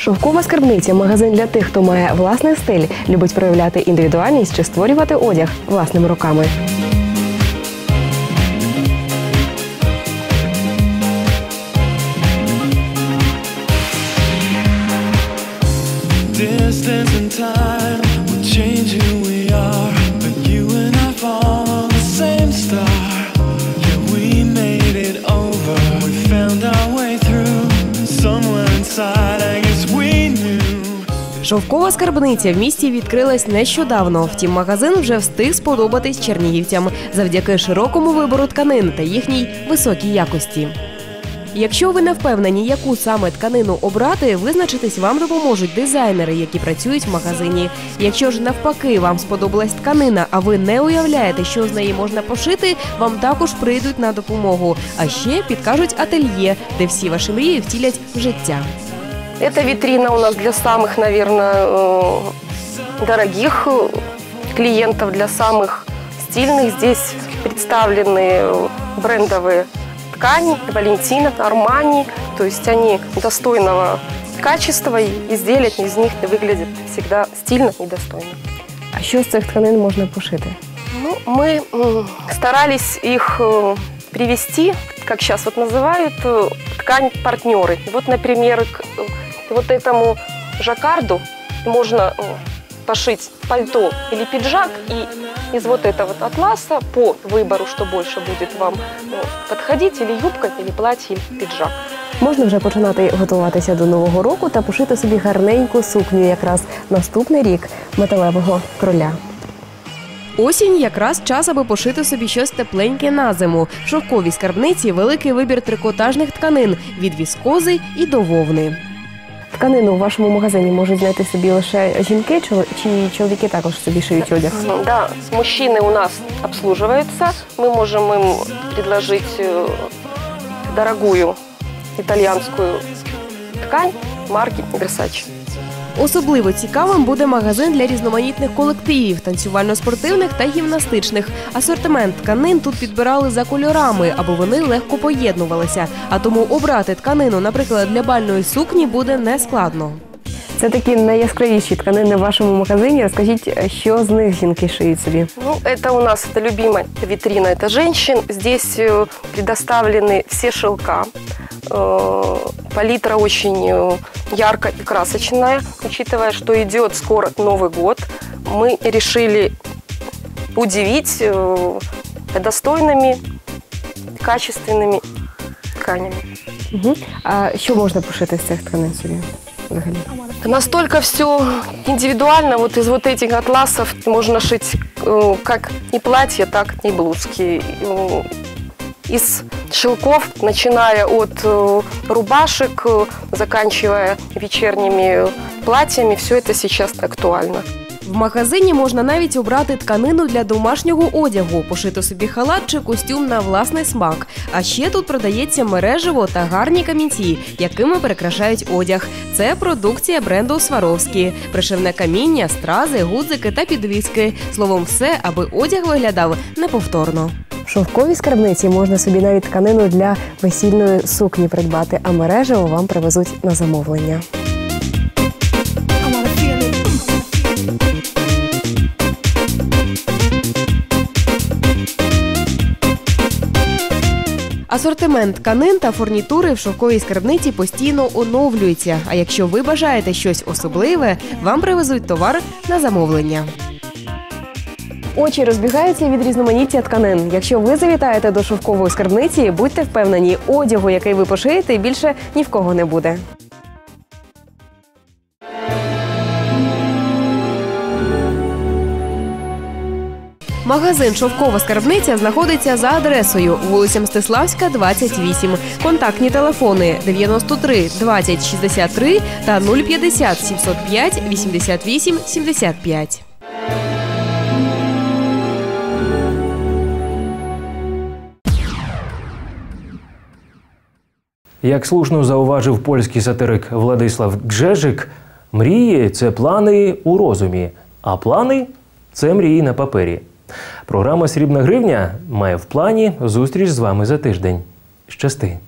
Шовкова скарбниця магазин для тих, хто має власний стиль, любить проявляти індивідуальність чи створювати одяг власними руками. Distance and time will change who we Шовкова скарбниця в місті відкрилась нещодавно. Втім, магазин вже встиг сподобатись чернігівцям завдяки широкому вибору тканин та їхній високій якості. Якщо ви не впевнені, яку саме тканину обрати, визначитись вам допоможуть дизайнери, які працюють в магазині. Якщо ж навпаки вам сподобалась тканина, а ви не уявляєте, що з неї можна пошити, вам також прийдуть на допомогу. А ще підкажуть ательє, де всі ваші мрії втілять в життя. Эта витрина у нас для самых, наверное, э, дорогих э, клиентов, для самых стильных. Здесь представлены э, брендовые ткани, Валентина, Армани. То есть они достойного качества, и изделия из них выглядят всегда стильно и достойно. А що з цих тканин можна пошити? Ну, мы старались их привести, как сейчас вот называют, ткань партнеры. Вот, например, вот этому жаккарду можно э, пошить пальто или пиджак, и из вот этого вот атласа по выбору, что больше будет вам э, подходить, или юбка, или платье, или пиджак. Можна вже починати готуватися до нового року та пошити собі гарненьку сукню, якраз наступний рік металевого кроля. Осінь якраз час, аби пошити собі щось тепленьке на зиму. В шовковій скарбниці великий вибір трикотажних тканин від віскози і до вовни. Тканину у вашому магазині можуть знайти собі лише жінки, чол- чи чоловіки також собі шиють одяг. Да, мужчины у нас обслуживаются. Мы можем им предложить э, дорогую итальянскую ткань марки Versace. Особливо цікавим буде магазин для різноманітних колективів, танцювально-спортивних та гімнастичних. Асортимент тканин тут підбирали за кольорами, аби вони легко поєднувалися. А тому обрати тканину, наприклад, для бальної сукні буде нескладно. Це такі найяскравіші тканини в вашому магазині. Розкажіть, що з них жінки шиють собі. Ну, это у нас это любимая витрина, это женщин. Здесь э, предоставлены все шелка. Э, Палитра очень э, яркая и красочная, учитывая, что идет скоро Новый год. Мы решили удивить э, достойными, качественными тканями. Угу. А що можна пошити з цих тканин собі? Взагалі? Настолько все индивидуально. Вот из вот этих атласов можно шить как и платья, так и блузки. Э, Из шелков, начиная от э, рубашек, э, заканчивая вечерними платьями, все это сейчас актуально. В магазині можна навіть обрати тканину для домашнього одягу, пошити собі халат чи костюм на власний смак. А ще тут продається мережево та гарні камінці, якими перекрашають одяг. Це продукція бренду Сваровські, пришивне каміння, стрази, гудзики та підвіски. Словом, все, аби одяг виглядав неповторно. Шовковій скарбниці можна собі навіть тканину для весільної сукні придбати, а мережево вам привезуть на замовлення. Асортимент тканин та фурнітури в шовковій скарбниці постійно оновлюється. А якщо ви бажаєте щось особливе, вам привезуть товар на замовлення. Очі розбігаються від різноманіття тканин. Якщо ви завітаєте до шовкової скарбниці, будьте впевнені, одягу, який ви пошиєте, більше ні в кого не буде. Магазин Шовкова скарбниця знаходиться за адресою вулиця Мстиславська, 28. Контактні телефони 93 20 63 та 050 705 88 75. Як слушно зауважив польський сатирик Владислав Гжежик, мрії це плани у розумі, а плани це мрії на папері. Програма Срібна гривня має в плані зустріч з вами за тиждень. Щасти!